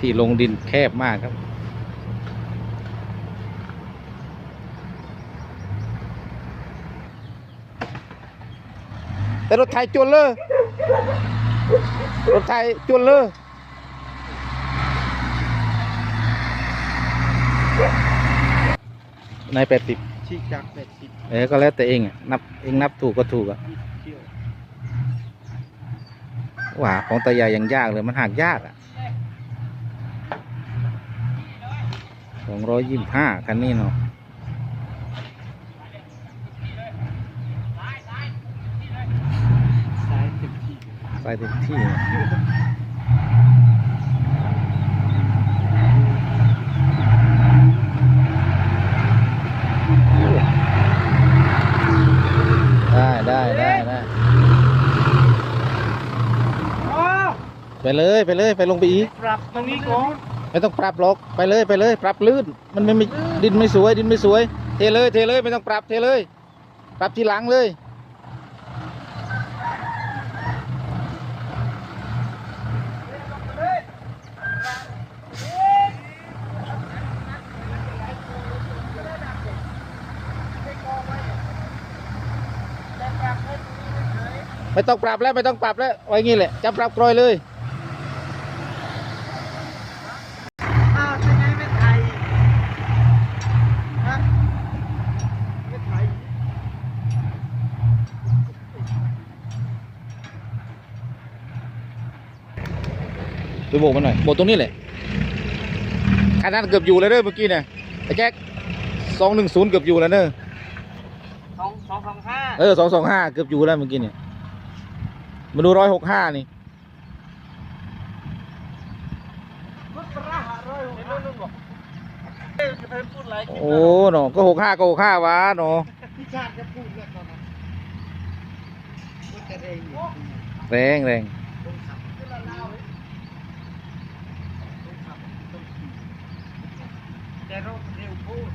ที่ลงดินแคบมากครับ แต่รถไถจวนเลยรถไถจวนเลยในแปดสิบฉีกจากแปดสิบเออก็แล้วแต่เองอะนับเองนับถูกก็ถูกอะเที่ยวว่าของตายายยังยากเลยมันหักยากอะ องร้อยยี่สิบห้าคันนี้เนาะซ้ายเต็มที่ไปเต็มที่อะได้ได้ได้ได้อ๋อไปเลย ไปเลย ไปลงไปอีก ปรับตรงนี้ก่อน ไม่ต้องปรับหรอกไปเลยไปเลย ปรับลื่น มันไม่ไม่ดินไม่สวย ดินไม่สวย เทเลยเทเลยไม่ต้องปรับเทเลย ปรับทีหลังเลย ไม่ต้องปรับแล้วไม่ต้องปรับแล้วไว้งี้แหละจะปรับกรอยเลย ไปโบกมันหน่อยโบกตรงนี้แหละคันนั้นเกือบอยู่แล้วเด้อเมื่อกี้เนี่ยไอ้แจ็คสองหนึ่งศูนย์เกือบอยู่แล้วเด้อสองสองสองห้าเออสองสองห้าเกือบอยู่แล้วเมื่อกี้เนี่ยมาดูร้อยหกห้านี่รถประหารร้อยหกสิบนู่นบอกเอ้ยจะไปพูดอะไรกินโอ้หนอก็หกห้าก็หกห้าวะหนอพี่ชาติจะพูดแล้วตอนนั้นรถจะเร่งอยู่แรงแรง ต้องขับขึ้นละเล่าเลยต้องขับต้องขี่แต่รถเร็วพูด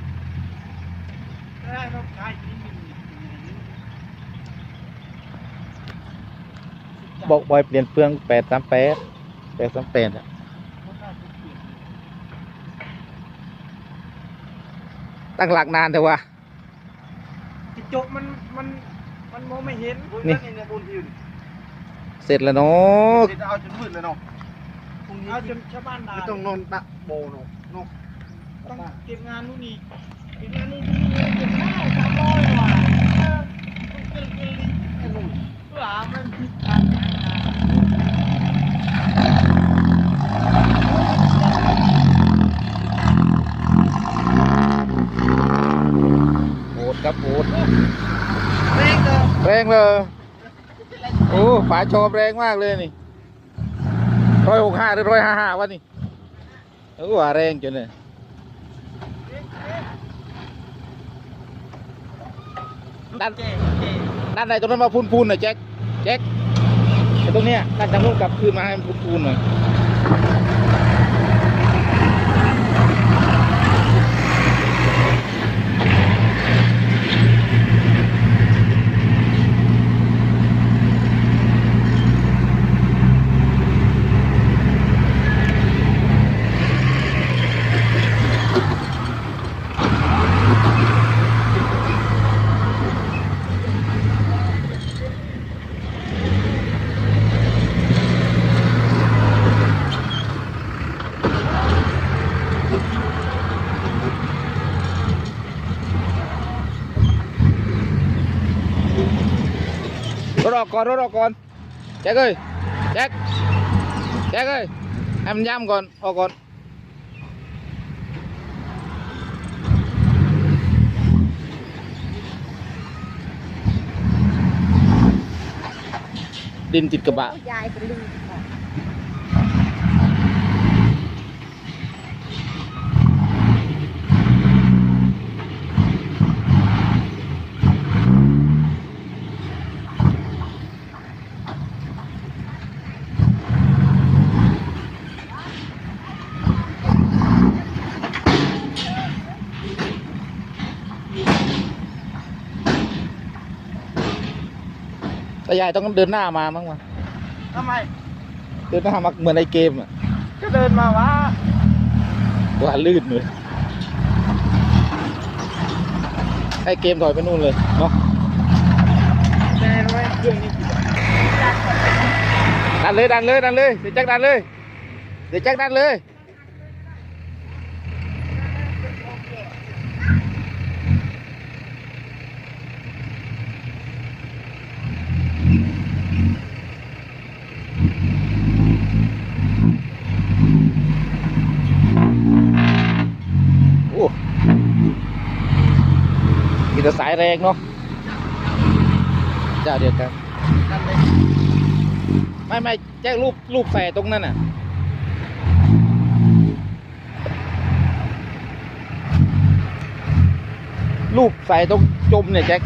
ได้รถใครที่มีอย่างนี้ บอกบอยเปลี่ยนเปลืองแปดสามแปดแปดสามแปดอะตั้งหลักนานแต่ว่ากระจกมันมันมันมองไม่เห็นนี่นี่เนี่ยบุญยืนเสร็จแล้วเนาะเดี๋ยวเอาจนมืดเลยเนาะพรุ่งนี้เอาจนชาวบ้านด่าไม่ต้องนอนตะโบเนาะเนาะต้องเก็บงานนู่นนี่เก็บงานนู่นนี่เก็บข้าวสามร้อยกว่าเออต้องเก็บเงินไอ้หนุ่มเพื่อหามันผิดทางนะ โหด ครับโหดแม่งเด้อแรงเลยโอ้ฝาโชมแรงมากเลยนี่ร้อยหกห้าหรือร้อยห้าห้าวะนี่โอ้ว่าแรงจนเลยด้านเจ๊เจ๊ด้านในตรงนั้นมาพูนพูนๆหน่อยแจ็คแจ็คไอ้ตรงเนี้ยด้านทางนู้นกลับคืนมาให้มันพูนพูนๆหน่อย รถออกก่อนรถออกก่อนแจ็คเอ้ยแจ็คแจ็คเอ้ยให้มันย่ำก่อนออกก่อนดินติดกระบะ ยายเป็นลืมบอกแต่ยายต้องเดินหน้ามามั้งวะทำไม เดินหน้ามาเหมือนในเกมอะก็เดินมาวะว่าลื่นเลยให้เกมถอยไปนู่นเลยเนาะแต่ไม่เครื่องนี้กี่บาทดันเลยดันเลยดันเลยเดี๋ยวแจ็คดันเลยเดี๋ยวแจ็คดันเลย สายแรงเนาะเจ้าเดียวกันไม่ไม่แจ้งรูปรูปใส่ตรงนั้นน่ะรูปใส่ตรงจมเนี่ยแจ็ค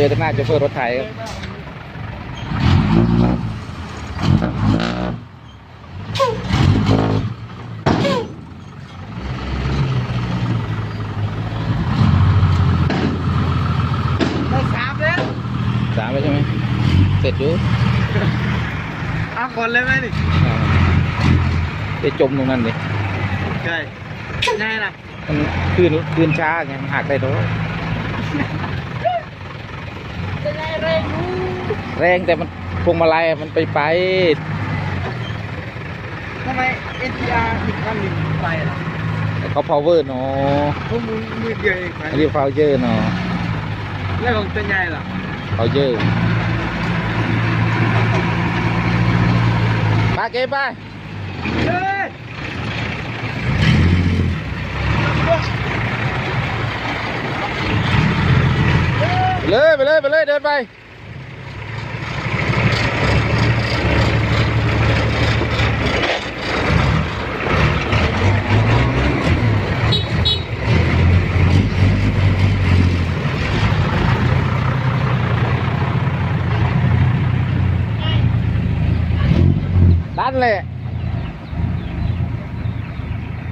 จอตั้งหน้าโชเฟอร์รถไถครับได้สามแล้วสามแล้วใช่ไหมเสร็จอยู่เอาคนเลยไหมนี่อ่าไปจมตรงนั้นดิใช่แน่นะมันคืนคืนช้าไงมันหักได้ด้วย จะได้เร่งรู้ แรงแต่มันพวงมาลัยมันไปไปทำไมเอ็นทีอาร์อีกคันหนึ่งไปล่ะแต่เขา power เนาะพวกมึงมือเดียวเองไปอันนี้ power เนาะ แล้วของตัวใหญ่ล่ะ power ไปเก็บไป เฮ้ยเลยไปเลยไปเลยเดินไป